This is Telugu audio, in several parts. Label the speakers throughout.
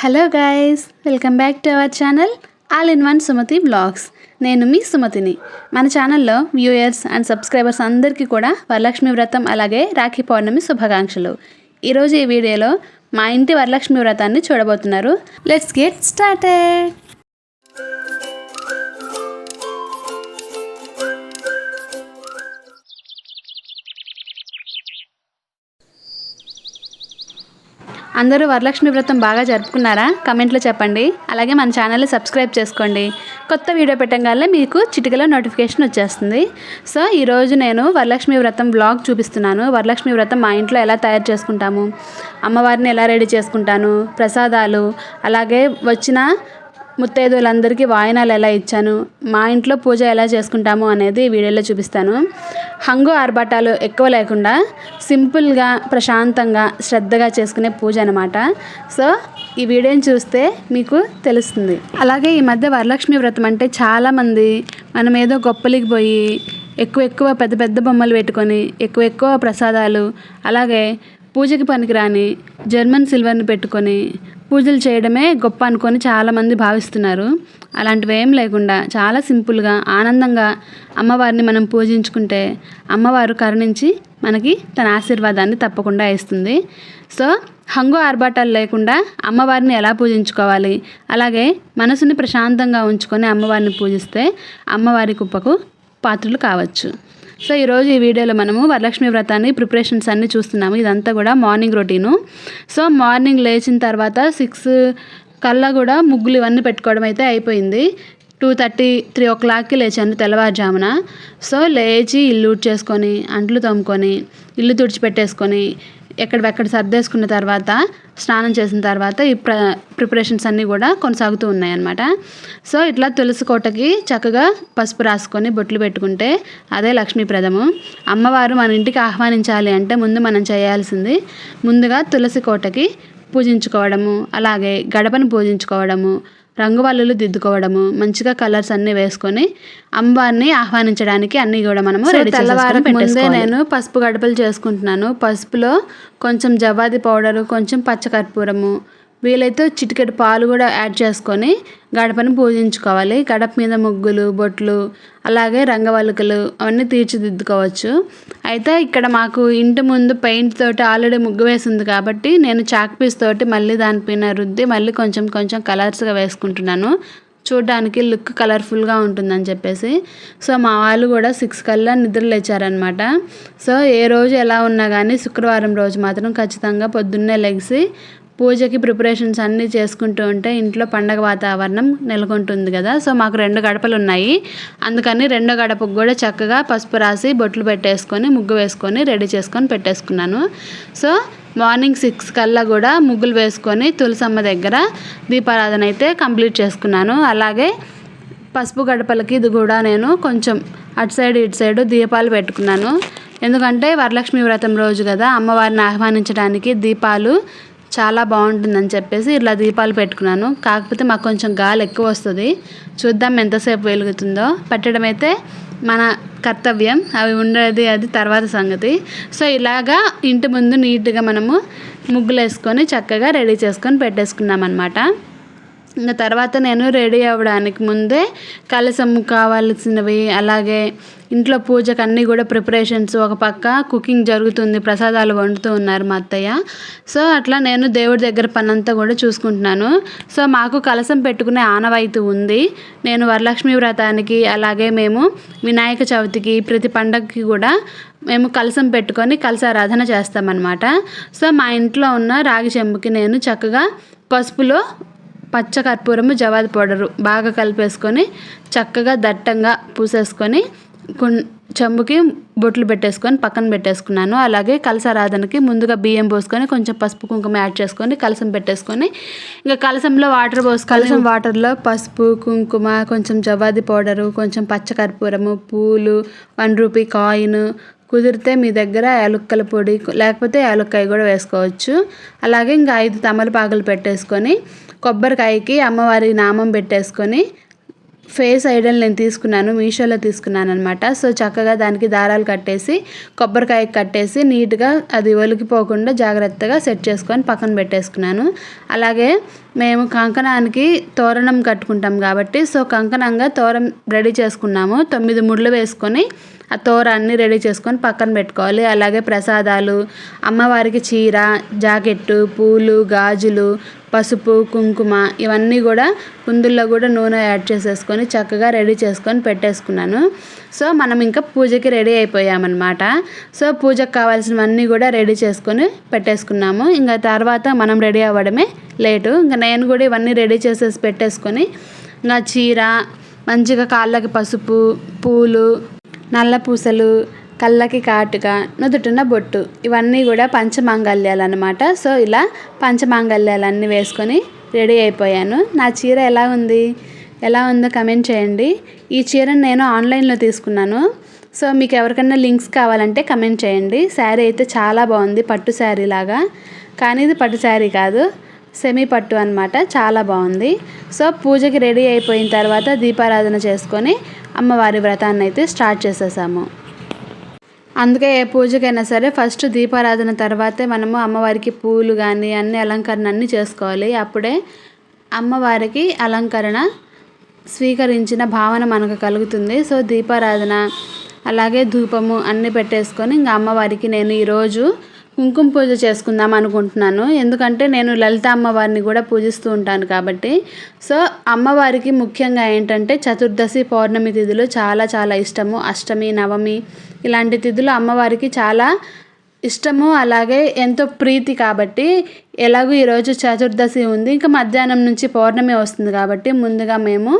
Speaker 1: Hello guys welcome back to our channel all in one Sumathi blogs నేను మీ సుమతిని. మన ఛానల్లో వ్యూయర్స్ అండ్ సబ్స్క్రైబర్స్ అందరికీ కూడా వరలక్ష్మి వ్రతం అలాగే రాఖీ పౌర్ణమి శుభాకాంక్షలు. ఈరోజు ఈ వీడియోలో మా ఇంటి వరలక్ష్మి వ్రతాన్ని చూడబోతున్నారు. లెట్స్ గెట్ స్టార్టెడ్ అందరూ వరలక్ష్మి వ్రతం బాగా జరుపుకున్నారా? కమెంట్లో చెప్పండి. అలాగే మన ఛానల్ని సబ్స్క్రైబ్ చేసుకోండి. కొత్త వీడియో పెట్టగానే మీకు చిటికలో నోటిఫికేషన్ వచ్చేస్తుంది. సో ఈరోజు నేను వరలక్ష్మి వ్రతం బ్లాగ్ చూపిస్తున్నాను. వరలక్ష్మి వ్రతం మా ఇంట్లో ఎలా తయారు చేసుకుంటాము? అమ్మవారిని ఎలా రెడీ చేసుకుంటాను? ప్రసాదాలు అలాగే వచ్చిన ముత్తైదులందరికీ వాయినాలు ఎలా ఇచ్చాను? మా ఇంట్లో పూజ ఎలా చేసుకుంటాము అనేది వీడియోలో చూపిస్తాను. హంగు ఆర్భాటాలు ఎక్కువ లేకుండా సింపుల్గా ప్రశాంతంగా శ్రద్ధగా చేసుకునే పూజ అనమాట సో ఈ వీడియోని చూస్తే మీకు తెలుస్తుంది. అలాగే ఈ మధ్య వరలక్ష్మి వ్రతం అంటే చాలామంది మనం ఏదో గొప్పలికి పోయి ఎక్కువ ఎక్కువ పెద్ద పెద్ద బొమ్మలు పెట్టుకొని ఎక్కువ ఎక్కువ ప్రసాదాలు అలాగే పూజకి పనికిరాని జర్మన్ సిల్వర్ని పెట్టుకొని పూజలు చేయడమే గొప్ప అనుకొని చాలామంది భావిస్తున్నారు. అలాంటివి ఏం లేకుండా చాలా సింపుల్గా ఆనందంగా అమ్మవారిని మనం పూజించుకుంటే అమ్మవారు కరుణించి మనకి తన ఆశీర్వాదాన్ని తప్పకుండా ఇస్తుంది. సో హంగు ఆర్భాటాలు లేకుండా అమ్మవారిని ఎలా పూజించుకోవాలి? అలాగే మనసుని ప్రశాంతంగా ఉంచుకొని అమ్మవారిని పూజిస్తే అమ్మవారి కుప్పకు పాత్రలు కావచ్చు. సో ఈరోజు ఈ వీడియోలో మనము వరలక్ష్మి వ్రతాన్ని ప్రిపరేషన్స్ అన్నీ చూస్తున్నాము. ఇదంతా కూడా మార్నింగ్ రొటీను. సో మార్నింగ్ లేచిన తర్వాత సిక్స్ కల్లా కూడా ముగ్గులు ఇవన్నీ పెట్టుకోవడం అయితే అయిపోయింది. టూ థర్టీ త్రీ ఓ క్లాక్కి లేచాను తెల్లవారుజామున. సో లేచి ఇల్లు చేసుకొని అంట్లు తోముకొని ఇల్లు తుడిచిపెట్టేసుకొని ఎక్కడెక్కడ సర్దేసుకున్న తర్వాత స్నానం చేసిన తర్వాత ఈ ప్ర ప్రిపరేషన్స్ అన్నీ కూడా కొనసాగుతూ ఉన్నాయన్నమాట. సో ఇట్లా తులసి కోటకి చక్కగా పసుపు రాసుకొని బొట్లు పెట్టుకుంటే అదే లక్ష్మీప్రదము అమ్మవారు మన ఇంటికి ఆహ్వానించాలి అంటే ముందు మనం చేయాల్సింది ముందుగా తులసి కోటకి పూజించుకోవడము అలాగే గడపను పూజించుకోవడము రంగువల్లులు దిద్దుకోవడము మంచిగా కలర్స్ అన్నీ వేసుకొని అమ్మవారిని ఆహ్వానించడానికి అన్నీ కూడా మనము రెడీ తెల్లవారు ముందే నేను పసుపు గడపలు చేసుకుంటున్నాను. పసుపులో కొంచెం జవాది పౌడరు కొంచెం పచ్చకర్పూరము వీలైతే చిటికెడు పాలు కూడా యాడ్ చేసుకొని గడపని పూజించుకోవాలి గడప మీద ముగ్గులు బొట్లు అలాగే రంగవల్లికలు అవన్నీ తీర్చిదిద్దుకోవచ్చు. అయితే ఇక్కడ మాకు ఇంటి ముందు పెయింట్ తోటి ఆల్రెడీ ముగ్గు వేసింది కాబట్టి నేను చాక్ పీస్ తోటి మళ్ళీ దానిపైన రుద్ది మళ్ళీ కొంచెం కొంచెం కలర్స్గా వేసుకుంటున్నాను. చూడడానికి లుక్ కలర్ఫుల్గా ఉంటుందని చెప్పేసి. సో మా వాళ్ళు కూడా సిక్స్ కల్లా నిద్ర లేచారనమాట సో ఏ రోజు ఎలా ఉన్నా కానీ శుక్రవారం రోజు మాత్రం ఖచ్చితంగా పొద్దున్నే లెగిసి పూజకి ప్రిపరేషన్స్ అన్నీ చేసుకుంటూ ఉంటే ఇంట్లో పండగ వాతావరణం నెలకొంటుంది కదా. సో మాకు రెండు గడపలు ఉన్నాయి అందుకని రెండో గడపకు కూడా చక్కగా పసుపు రాసి బొట్లు పెట్టేసుకొని ముగ్గు వేసుకొని రెడీ చేసుకొని పెట్టేసుకున్నాను. సో మార్నింగ్ సిక్స్ కల్లా కూడా ముగ్గులు వేసుకొని తులసమ్మ దగ్గర దీపారాధన అయితే కంప్లీట్ చేసుకున్నాను. అలాగే పసుపు గడపలకి ఇది కూడా నేను కొంచెం అటు సైడ్ ఇటు సైడ్ దీపాలు పెట్టుకున్నాను. ఎందుకంటే వరలక్ష్మి వ్రతం రోజు కదా. అమ్మవారిని ఆహ్వానించడానికి దీపాలు చాలా బాగుంటుందని చెప్పేసి ఇలా దీపాలు పెట్టుకున్నాను. కాకపోతే మాకు కొంచెం గాలి ఎక్కువ వస్తుంది. చూద్దాం ఎంతసేపు వెలుగుతుందో. పెట్టడం అయితే మన కర్తవ్యం. అవి ఉండేది అది తర్వాత సంగతి. సో ఇలాగా ఇంటి ముందు నీట్గా మనము ముగ్గులు వేసుకొని చక్కగా రెడీ చేసుకొని పెట్టేసుకున్నాం అనమాట ఇంకా తర్వాత నేను రెడీ అవ్వడానికి ముందే కలసము కావాల్సినవి అలాగే ఇంట్లో పూజకు అన్నీ కూడా ప్రిపరేషన్స్ ఒక పక్క కుకింగ్ జరుగుతుంది ప్రసాదాలు వండుతూ ఉన్నారు మా అత్తయ్య. సో అట్లా నేను దేవుడి దగ్గర పనంతా కూడా చూసుకుంటున్నాను. సో మాకు కలసం పెట్టుకునే ఆనవాయితీ ఉంది. నేను వరలక్ష్మి వ్రతానికి అలాగే మేము వినాయక చవితికి ప్రతి పండగకి కూడా మేము కలసం పెట్టుకొని కలసారాధన చేస్తామన్నమాట. సో మా ఇంట్లో ఉన్న రాగి చెంబుకి నేను చక్కగా పసుపులో పచ్చ కర్పూరము జవాది పౌడరు. బాగా కలిపేసుకొని చక్కగా దట్టంగా పూసేసుకొని చెంబుకి బొట్లు పెట్టేసుకొని పక్కన పెట్టేసుకున్నాను. అలాగే కలసారాధనకి ముందుగా బియ్యం పోసుకొని కొంచెం పసుపు కుంకుమ యాడ్ చేసుకొని కలసం పెట్టేసుకొని ఇంకా కలసంలో వాటర్ పోసు కలసం వాటర్లో పసుపు కుంకుమ కొంచెం జవాది పౌడరు కొంచెం పచ్చకర్పూరము పూలు వన్ రూపీ కాయిన్ కుదిరితే మీ దగ్గర యాలుక్కల పొడి లేకపోతే యాలుక్కాయ కూడా వేసుకోవచ్చు. అలాగే ఇంకా ఐదు తమలపాకులు పెట్టేసుకొని కొబ్బరికాయకి అమ్మవారి నామం పెట్టేసుకొని ఫేస్ ఐడల్ నేను తీసుకున్నాను మీషోలో తీసుకున్నాను అనమాట సో చక్కగా దానికి దారాలు కట్టేసి కొబ్బరికాయ కట్టేసి నీట్గా అది ఒలికిపోకుండా జాగ్రత్తగా సెట్ చేసుకొని పక్కన పెట్టేసుకున్నాను. అలాగే మేము కంకణానికి తోరణం కట్టుకుంటాం కాబట్టి సో కంకణంగా తోరం రెడీ చేసుకున్నాము. తొమ్మిది ముళ్ళు వేసుకొని ఆ తోరాన్ని రెడీ చేసుకొని పక్కన పెట్టుకోవాలి. అలాగే ప్రసాదాలు అమ్మవారికి చీర జాకెట్టు పూలు గాజులు పసుపు కుంకుమ ఇవన్నీ కూడా కుందుల్లో కూడా నూనె యాడ్ చేసేసుకొని చక్కగా రెడీ చేసుకొని పెట్టేసుకున్నాను. సో మనం ఇంకా పూజకి రెడీ అయిపోయామన్నమాట. సో పూజకు కావాల్సినవన్నీ కూడా రెడీ చేసుకొని పెట్టేసుకున్నాము. ఇంకా తర్వాత మనం రెడీ అవ్వడమే లేటు. ఇంకా నేను కూడా ఇవన్నీ రెడీ చేసేసి పెట్టేసుకొని ఇంకా చీర మంచిగా కాళ్ళకి పసుపు పూలు నల్ల పూసలు కళ్ళకి కాటుక నుదుటిన బొట్టు ఇవన్నీ కూడా పంచమాంగల్యాలు అనమాట సో ఇలా పంచమాంగల్యాలన్నీ వేసుకొని రెడీ అయిపోయాను. నా చీర ఎలా ఉంది? ఎలా ఉందో కమెంట్ చేయండి. ఈ చీరను నేను ఆన్లైన్లో తీసుకున్నాను. సో మీకు ఎవరికైనా లింక్స్ కావాలంటే కమెంట్ చేయండి. శారీ అయితే చాలా బాగుంది పట్టు శారీ లాగా. కానీ ఇది పట్టు శారీ కాదు సెమీ పట్టు అనమాట చాలా బాగుంది. సో పూజకి రెడీ అయిపోయిన తర్వాత దీపారాధన చేసుకొని అమ్మవారి వ్రతాన్ని అయితే స్టార్ట్ చేసేసాము. అందుకే ఏ పూజకైనా సరే ఫస్ట్ దీపారాధన తర్వాతే మనము అమ్మవారికి పూలు కానీ అన్ని అలంకరణ అన్నీ చేసుకోవాలి. అప్పుడే అమ్మవారికి అలంకరణ స్వీకరించిన భావన మనకు కలుగుతుంది. సో దీపారాధన అలాగే ధూపము అన్నీ పెట్టేసుకొని ఇంకా అమ్మవారికి నేను ఈరోజు కుంకుమ పూజ చేసుకుందాం అనుకుంటున్నాను. ఎందుకంటే నేను లలిత అమ్మవారిని కూడా పూజిస్తూ ఉంటాను కాబట్టి. సో అమ్మవారికి ముఖ్యంగా ఏంటంటే చతుర్దశి పౌర్ణమి తిథులు చాలా చాలా ఇష్టము. అష్టమి నవమి ఇలాంటి తిథులు అమ్మవారికి చాలా ఇష్టము. అలాగే ఎంతో ప్రీతి కాబట్టి ఎలాగో ఈరోజు చతుర్దశి ఉంది. ఇంకా మధ్యాహ్నం నుంచి పౌర్ణమి వస్తుంది కాబట్టి ముందుగా మేము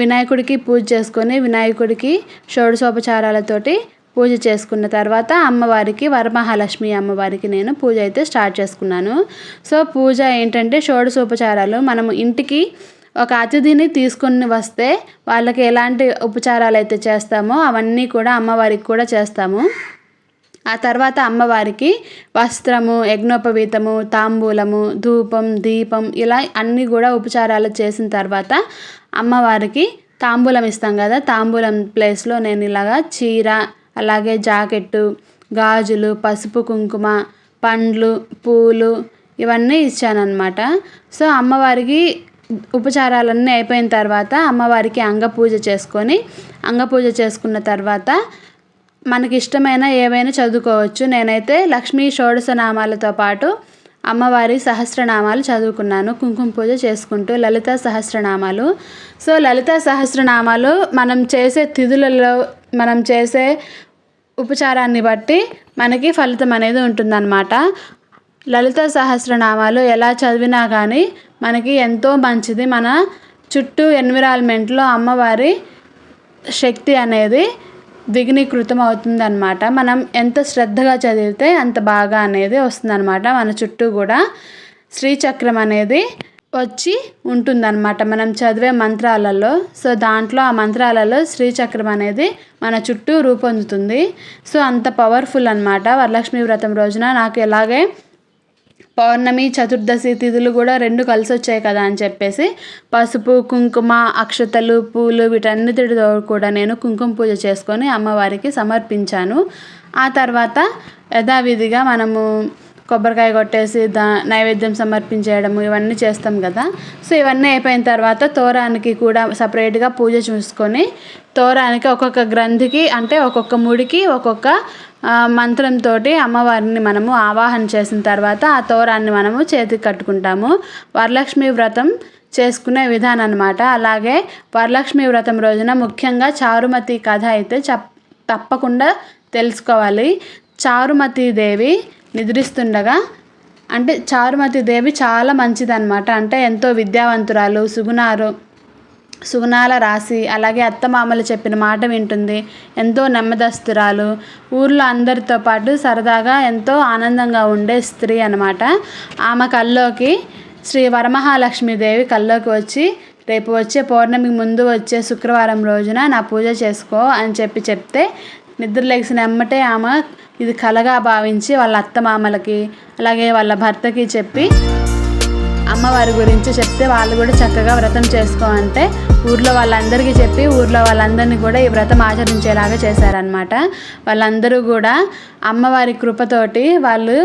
Speaker 1: వినాయకుడికి పూజ చేసుకొని వినాయకుడికి షోడశోపచారాలతోటి పూజ చేసుకున్న తర్వాత అమ్మవారికి వరమహాలక్ష్మి అమ్మవారికి నేను పూజ అయితే స్టార్ట్ చేసుకున్నాను. సో పూజ ఏంటంటే షోడశోపచారాలు మనము ఇంటికి ఒక అతిథిని తీసుకొని వస్తే వాళ్ళకి ఎలాంటి ఉపచారాలు అయితే చేస్తామో అవన్నీ కూడా అమ్మవారికి కూడా చేస్తాము. ఆ తర్వాత అమ్మవారికి వస్త్రము యజ్ఞోపవీతము తాంబూలము ధూపం దీపం ఇలా అన్నీ కూడా ఉపచారాలు చేసిన తర్వాత అమ్మవారికి తాంబూలం ఇస్తాం కదా తాంబూలం ప్లేస్లో నేను ఇలాగా చీర అలాగే జాకెట్టు గాజులు పసుపు కుంకుమ పండ్లు పూలు ఇవన్నీ ఇచ్చానన్నమాట. సో అమ్మవారికి ఉపచారాలన్నీ అయిపోయిన తర్వాత అమ్మవారికి అంగపూజ చేసుకొని అంగపూజ చేసుకున్న తర్వాత మనకి ఇష్టమైన ఏవైనా చదువుకోవచ్చు. నేనైతే లక్ష్మీ షోడశనామాలతో పాటు అమ్మవారి సహస్రనామాలు చదువుకున్నాను కుంకుమ పూజ చేసుకుంటూ లలిత సహస్రనామాలు. సో లలిత సహస్రనామాలు మనం చేసే తిథులలో మనం చేసే ఉపచారాన్ని బట్టి మనకి ఫలితం అనేది ఉంటుందన్నమాట. లలిత సహస్రనామాలు ఎలా చదివినా కానీ మనకి ఎంతో మంచిది. మన చుట్టూ ఎన్విరాన్మెంట్లో అమ్మవారి శక్తి అనేది ద్విగుణీకృతం అవుతుందన్నమాట మనం ఎంత శ్రద్ధగా చదివితే అంత బాగా అనేది వస్తుందన్నమాట. మన చుట్టూ కూడా శ్రీచక్రం అనేది వచ్చి ఉంటుందన్నమాట. మనం చదివే మంత్రాలలో సో దాంట్లో ఆ మంత్రాలలో శ్రీచక్రం అనేది మన చుట్టూ రూపొందుతుంది. సో అంత పవర్ఫుల్ అనమాట వరలక్ష్మి వ్రతం రోజున నాకు ఎలాగే పౌర్ణమి చతుర్దశి తిథులు కూడా రెండు కలిసి వచ్చాయి కదా అని చెప్పేసి పసుపు కుంకుమ అక్షతలు పూలు వీటన్నిటితో కూడా నేను కుంకుమ పూజ చేసుకొని అమ్మవారికి సమర్పించాను. ఆ తర్వాత యథావిధిగా మనము కొబ్బరికాయ కొట్టేసి దా నైవేద్యం సమర్పించేయడము ఇవన్నీ చేస్తాం కదా. సో ఇవన్నీ అయిపోయిన తర్వాత తోరానికి కూడా సపరేట్గా పూజ చూసుకొని తోరానికి ఒక్కొక్క గ్రంథికి అంటే ఒక్కొక్క ముడికి ఒక్కొక్క మంత్రంతో అమ్మవారిని మనము ఆవాహన చేసిన తర్వాత ఆ తోరాన్ని మనము చేతికి కట్టుకుంటాము. వరలక్ష్మి వ్రతం చేసుకునే విధానం అనమాట అలాగే వరలక్ష్మి వ్రతం రోజున ముఖ్యంగా చారుమతి కథ అయితే చప్ తప్పకుండా తెలుసుకోవాలి. చారుమతి దేవి నిద్రిస్తుండగా అంటే చారుమతి దేవి చాలా మంచిదన్నమాట. అంటే ఎంతో విద్యావంతురాలు సుగుణారు సుగుణాల రాసి అలాగే అత్తమామలు చెప్పిన మాట వింటుంది. ఎంతో నెమ్మదస్తురాలు ఊర్లో అందరితో పాటు సరదాగా ఎంతో ఆనందంగా ఉండే స్త్రీ అనమాట ఆమె కల్లోకి శ్రీ వరమహాలక్ష్మీదేవి కల్లోకి వచ్చి రేపు వచ్చే పౌర్ణమికి ముందు వచ్చే శుక్రవారం రోజున నా పూజ చేసుకో అని చెప్పి చెప్తే నిద్ర లేచిన ఎమ్మటే ఆమె ఇది కలగా భావించి వాళ్ళ అత్తమామలకి అలాగే వాళ్ళ భర్తకి చెప్పి అమ్మవారి గురించి చెప్తే వాళ్ళు కూడా చక్కగా వ్రతం చేసుకోమంటే ఊర్లో వాళ్ళందరికీ చెప్పి ఊర్లో వాళ్ళందరినీ కూడా ఈ వ్రతం ఆచరించేలాగా చేశారనమాట వాళ్ళందరూ కూడా అమ్మవారి కృపతోటి వాళ్ళు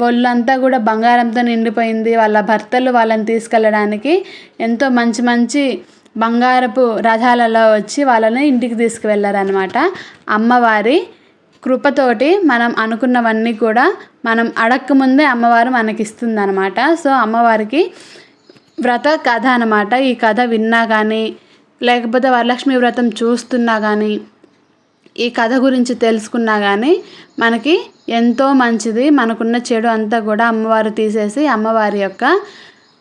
Speaker 1: ఒళ్ళంతా కూడా బంగారంతో నిండిపోయింది. వాళ్ళ భర్తలు వాళ్ళని తీసుకెళ్ళడానికి ఎంతో మంచి మంచి బంగారపు రథాలలో వచ్చి వాళ్ళని ఇంటికి తీసుకువెళ్ళారనమాట అమ్మవారి కృపతోటి మనం అనుకున్నవన్నీ కూడా మనం అడక్క ముందే అమ్మవారు మనకిస్తుంది అనమాట సో అమ్మవారికి వ్రత కథ అనమాట ఈ కథ విన్నా కానీ లేకపోతే వరలక్ష్మి వ్రతం చూస్తున్నా కానీ ఈ కథ గురించి తెలుసుకున్నా కానీ మనకి ఎంతో మంచిది. మనకున్న చెడు అంతా కూడా అమ్మవారు తీసేసి అమ్మవారి యొక్క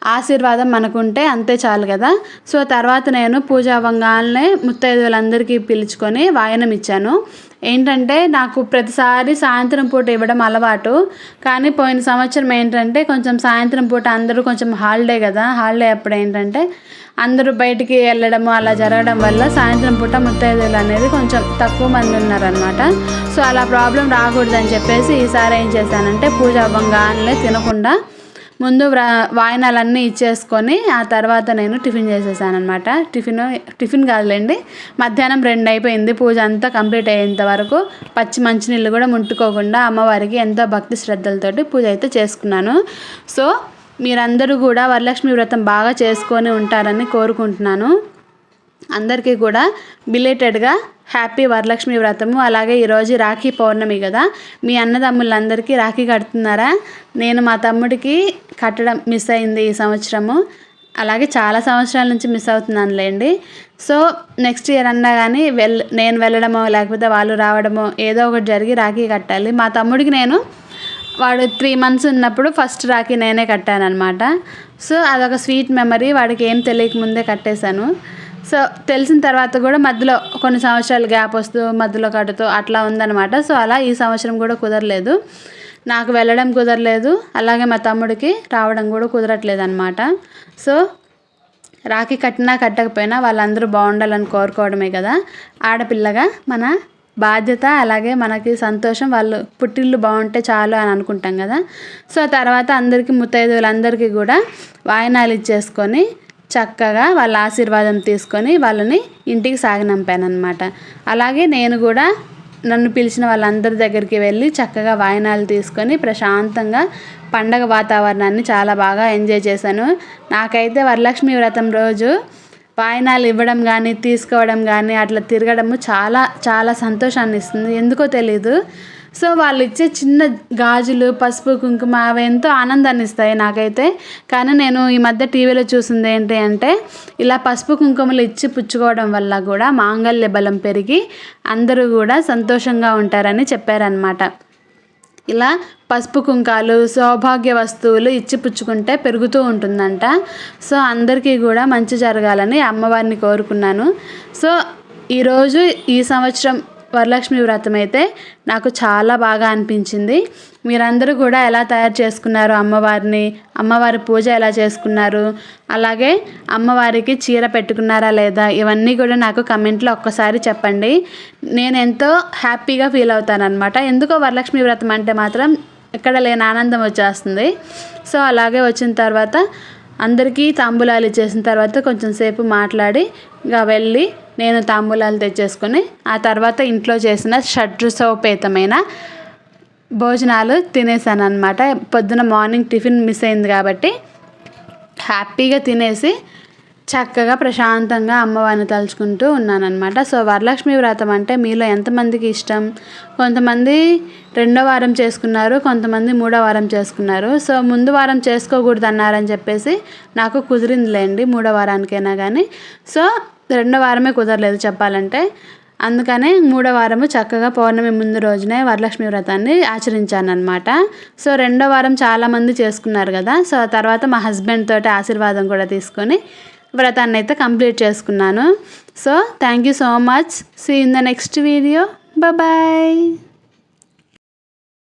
Speaker 1: ఆశీర్వాదం మనకుంటే అంతే చాలు కదా. సో తర్వాత నేను పూజ అవ్వగానే ముత్తైదువులందరికీ పిలుచుకొని వాయనం ఇచ్చాను. ఏంటంటే నాకు ప్రతిసారి సాయంత్రం పూట ఇవ్వడం అలవాటు. కానీ పోయిన సంవత్సరం ఏంటంటే కొంచెం సాయంత్రం పూట అందరూ కొంచెం హాలిడే కదా. హాలిడే అప్పుడు ఏంటంటే అందరూ బయటికి వెళ్ళడము అలా జరగడం వల్ల సాయంత్రం పూట ముత్తైదులు అనేది కొంచెం తక్కువ మంది ఉన్నారనమాట సో అలా ప్రాబ్లం రాకూడదని చెప్పేసి ఈసారి ఏం చేశానంటే పూజ అవ్వంగానే తినకుండా ముందు వాయనాలన్నీ ఇచ్చేసుకొని ఆ తర్వాత నేను టిఫిన్ చేసేసాను అనమాట టిఫిన్ టిఫిన్ కాదులేండి మధ్యాహ్నం రెండు అయిపోయింది పూజ అంతా కంప్లీట్ అయ్యేంత వరకు పచ్చి మంచినీళ్ళు కూడా ముట్టుకోకుండా అమ్మవారికి ఎంతో భక్తి శ్రద్ధలతోటి పూజ అయితే చేసుకున్నాను. సో మీరందరూ కూడా వరలక్ష్మి వ్రతం బాగా చేసుకొని ఉంటారని కోరుకుంటున్నాను. అందరికీ కూడా బిలేటెడ్గా హ్యాపీ వరలక్ష్మి వ్రతము. అలాగే ఈరోజు రాఖీ పౌర్ణమి కదా. మీ అన్నదమ్ములందరికీ రాఖీ కడుతున్నారా? నేను మా తమ్ముడికి కట్టడం మిస్ అయింది ఈ సంవత్సరము. అలాగే చాలా సంవత్సరాల నుంచి మిస్ అవుతున్నానులేండి. సో నెక్స్ట్ ఇయర్ అన్నా కానీ వెల్ నేను వెళ్ళడమో లేకపోతే వాళ్ళు రావడమో ఏదో ఒకటి జరిగి రాఖీ కట్టాలి. మా తమ్ముడికి నేను వాడు త్రీ మంత్స్ ఉన్నప్పుడు ఫస్ట్ రాఖీ నేనే కట్టాను అనమాట సో అదొక స్వీట్ మెమరీ వాడికి ఏం తెలియక ముందే కట్టేశాను. సో తెలిసిన తర్వాత కూడా మధ్యలో కొన్ని సంవత్సరాలు గ్యాప్ వస్తూ మధ్యలో కడుతూ అట్లా ఉందన్నమాట. సో అలా ఈ సంవత్సరం కూడా కుదరలేదు. నాకు వెళ్ళడం కుదరలేదు. అలాగే మా తమ్ముడికి రావడం కూడా కుదరట్లేదు అనమాట సో రాఖీ కట్టినా కట్టకపోయినా వాళ్ళందరూ బాగుండాలని కోరుకోవడమే కదా. ఆడపిల్లగా మన బాధ్యత అలాగే మనకి సంతోషం వాళ్ళు పుట్టిల్లు బాగుంటే చాలు అని అనుకుంటాం కదా. సో తర్వాత అందరికీ ముత్తైదువులందరికీ కూడా వాయనాలు ఇచ్చేసుకొని చక్కగా వాళ్ళ ఆశీర్వాదం తీసుకొని వాళ్ళని ఇంటికి సాగనంపానమాట అనమాట అలాగే నేను కూడా నన్ను పిలిచిన వాళ్ళందరి దగ్గరికి వెళ్ళి చక్కగా వాయనాలు తీసుకొని ప్రశాంతంగా పండగ వాతావరణాన్ని చాలా బాగా ఎంజాయ్ చేశాను. నాకైతే వరలక్ష్మి వ్రతం రోజు వాయినాలు ఇవ్వడం కానీ తీసుకోవడం కానీ అట్లా తిరగడము చాలా చాలా సంతోషాన్ని ఇస్తుంది ఎందుకో తెలీదు. సో వాళ్ళు ఇచ్చే చిన్న గాజులు పసుపు కుంకుమ అవి ఎంతో ఆనందాన్ని ఇస్తాయి నాకైతే. కానీ నేను ఈ మధ్య టీవీలో చూసింది ఏంటి అంటే ఇలా పసుపు కుంకుమలు ఇచ్చి పుచ్చుకోవడం వల్ల కూడా మాంగళ్య బలం పెరిగి అందరూ కూడా సంతోషంగా ఉంటారని చెప్పారనమాట ఇలా పసుపు కుంకాలు సౌభాగ్య వస్తువులు ఇచ్చి పుచ్చుకుంటే పెరుగుతూ ఉంటుందంట. సో అందరికీ కూడా మంచి జరగాలని అమ్మవారిని కోరుకున్నాను. సో ఈరోజు ఈ సంవత్సరం వరలక్ష్మి వ్రతం అయితే నాకు చాలా బాగా అనిపించింది. మీరందరూ కూడా ఎలా తయారు చేసుకున్నారు అమ్మవారిని? అమ్మవారి పూజ ఎలా చేసుకున్నారు? అలాగే అమ్మవారికి చీర పెట్టుకున్నారా లేదా? ఇవన్నీ కూడా నాకు కమెంట్లో ఒక్కసారి చెప్పండి. నేను ఎంతో హ్యాపీగా ఫీల్ అవుతాను అనమాట ఎందుకో వరలక్ష్మి వ్రతం అంటే మాత్రం ఎక్కడ లేని ఆనందం వచ్చేస్తుంది. సో అలాగే వచ్చిన తర్వాత అందరికీ తాంబూలాలు ఇచ్చేసిన తర్వాత కొంచెం సేపు మాట్లాడి ఇంకా వెళ్ళి నేను తాంబూలాలు తెచ్చేసుకొని ఆ తర్వాత ఇంట్లో చేసిన షడ్రుసోపేతమైన భోజనాలు తినేసాను అనమాట పొద్దున మార్నింగ్ టిఫిన్ మిస్ అయింది కాబట్టి హ్యాపీగా తినేసి చక్కగా ప్రశాంతంగా అమ్మవారిని తలుచుకుంటూ ఉన్నానన్నమాట. సో వరలక్ష్మి వ్రతం అంటే మీలో ఎంతమందికి ఇష్టం? కొంతమంది రెండో వారం చేసుకున్నారు కొంతమంది మూడో వారం చేసుకున్నారు. సో ముందు వారం చేసుకోకూడదు అన్నారని చెప్పేసి నాకు కుదిరిందిలేండి మూడో వారానికైనా కానీ సో రెండో వారమే కుదరలేదు చెప్పాలంటే. అందుకనే మూడో వారము చక్కగా పౌర్ణమి ముందు రోజునే వరలక్ష్మి వ్రతాన్ని ఆచరించాను అనమాట సో రెండో వారం చాలామంది చేసుకున్నారు కదా. సో తర్వాత మా హస్బెండ్ తోటి ఆశీర్వాదం కూడా తీసుకొని వ్రతాన్ని అయితే కంప్లీట్ చేసుకున్నాను. So thank you so much. See in the next video bye